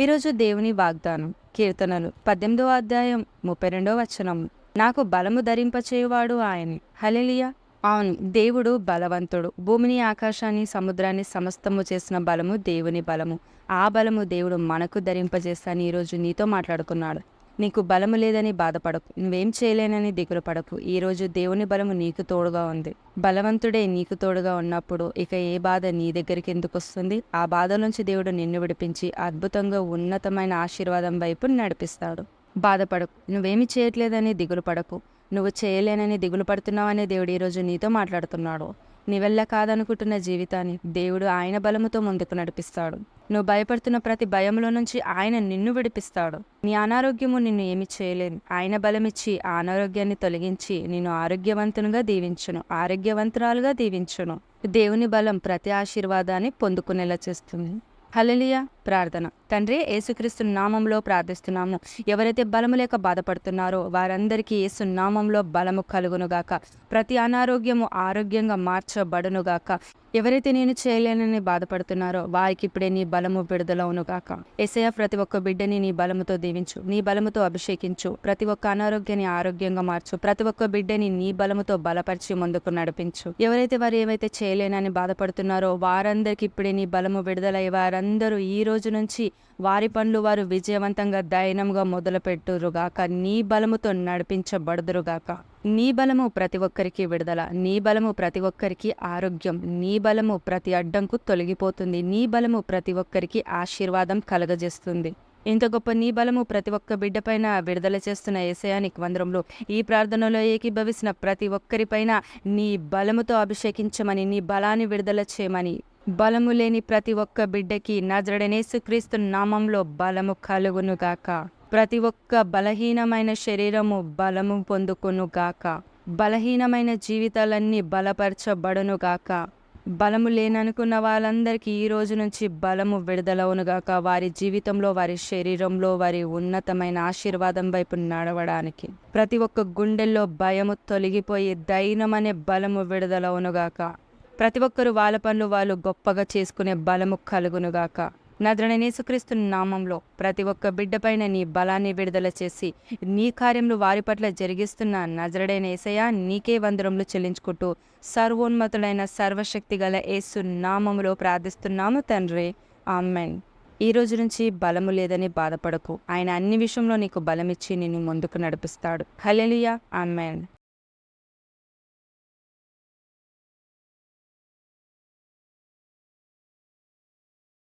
ఈరోజు దేవుని వాగ్దానం కీర్తనలు పద్దెనిమిదవ అధ్యాయం ముప్పై రెండవ వచనం. నాకు బలము ధరింపచేయువాడు ఆయన. హలెలియా అవును దేవుడు బలవంతుడు. భూమిని ఆకాశాన్ని సముద్రాన్ని సమస్తము చేసిన బలము దేవుని బలము. ఆ బలము దేవుడు మనకు ధరింపజేస్తాను ఈరోజు నీతో మాట్లాడుకున్నాడు. నీకు బలము లేదని బాధపడకు. నువ్వేం చేయలేనని దిగులు పడకు. ఈరోజు దేవుని బలము నీకు తోడుగా ఉంది. బలవంతుడే నీకు తోడుగా ఉన్నప్పుడు ఇక ఏ బాధ నీ దగ్గరికి ఎందుకు వస్తుంది? ఆ బాధ నుంచి దేవుడు నిన్ను విడిపించి అద్భుతంగా ఉన్నతమైన ఆశీర్వాదం వైపు నడిపిస్తాడు. బాధపడకు. నువ్వేమి చేయట్లేదని దిగులు పడకు. నువ్వు చేయలేనని దిగులు పడుతున్నావనే దేవుడు ఈరోజు నీతో మాట్లాడుతున్నాడు. నీ వల్ల కాదనుకుంటున్న జీవితాన్ని దేవుడు ఆయన బలముతో ముందుకు నడిపిస్తాడు. నువ్వు భయపడుతున్న ప్రతి భయంలో నుంచి ఆయన నిన్ను విడిపిస్తాడు. నీ అనారోగ్యము నిన్ను ఏమి చేయలేదు ఆయన బలమిచ్చి ఆ అనారోగ్యాన్ని తొలగించి నిన్ను ఆరోగ్యవంతునిగా దీవించును. ఆరోగ్యవంతురాలుగా దీవించును. దేవుని బలం ప్రతి ఆశీర్వాదాన్ని పొందుకునేలా చేస్తుంది. హలలియా ప్రార్థన. తండ్రి యేసుక్రీస్తు నామంలో ప్రార్థిస్తున్నాము. ఎవరైతే బలము లేక బాధపడుతున్నారో వారందరికీ యేసు నామంలో బలము కలుగునుగాక. ప్రతి అనారోగ్యము ఆరోగ్యంగా మార్చబడునుగాక. ఎవరైతే నేను చేయలేనని బాధపడుతున్నారో వారికి ఇప్పుడే నీ బలము విడుదలవునుగాక. ఎసయ ప్రతి ఒక్క బిడ్డని నీ బలముతో దీవించు నీ బలముతో అభిషేకించు. ప్రతి ఒక్క అనారోగ్యాన్ని ఆరోగ్యంగా మార్చు ప్రతి ఒక్క బిడ్డని నీ బలముతో బలపరిచి ముందుకు నడిపించు. ఎవరైతే వారు ఏవైతే చేయలేనని బాధపడుతున్నారో వారందరికి ఇప్పుడే నీ బలము విడుదలై వారందరూ ఈ రోజు నుంచి వారి పనులు వారు విజయవంతంగా దైనంగా మొదలుపెట్టురుగాక. నీ బలముతో నడిపించబడదురుగాక. నీ బలము ప్రతి ఒక్కరికి విడుదల. నీ బలము ప్రతి ఒక్కరికి ఆరోగ్యం. నీ బలము ప్రతి అడ్డంకు తొలగిపోతుంది. నీ బలము ప్రతి ఒక్కరికి ఆశీర్వాదం కలగజేస్తుంది. ఇంత గొప్ప నీ బలము ప్రతి ఒక్క బిడ్డపైన విడుదల చేస్తున్న ఏసయానికి వందరంలో ఈ ప్రార్థనలో ఏకీభవిసిన ప్రతి ఒక్కరిపైన నీ బలముతో అభిషేకించమని నీ బలాన్ని విడుదల చేయమని బలము లేని ప్రతి ఒక్క బిడ్డకి నజరడనేసుక్రీస్తు నామంలో బలము కలుగునుగాక. ప్రతి ఒక్క బలహీనమైన శరీరము బలము పొందుకునుగాక. బలహీనమైన జీవితాలన్నీ బలపరచబడునుగాక. బలము లేననుకున్న వాళ్ళందరికీ ఈ రోజు నుంచి బలము విడుదలవునుగాక. వారి జీవితంలో వారి శరీరంలో వారి ఉన్నతమైన ఆశీర్వాదం వైపు నడవడానికి. ప్రతి ఒక్క గుండెల్లో భయము తొలగిపోయి దైనం అనే బలము విడుదలవునుగాక. ప్రతి ఒక్కరు వాళ్ళ పనులు వాళ్ళు గొప్పగా చేసుకునే బలము కలుగునుగాక. నద్రణేసుక్రీస్తు నామంలో ప్రతి ఒక్క బిడ్డపైన నీ బలాన్ని విడుదల చేసి నీ కార్యములు వారి పట్ల జరిగిస్తున్న నజరడైన ఏసయ నీకే వందరములు చెల్లించుకుంటూ సర్వోన్మతుడైన సర్వశక్తి గల యేసు నామములో ప్రార్థిస్తున్నాము తండ్రి. ఆమెన్. ఈ రోజు నుంచి బలము లేదని బాధపడకు. ఆయన అన్ని విషయంలో నీకు బలమిచ్చి నిన్ను ముందుకు నడిపిస్తాడు. Hallelujah amen.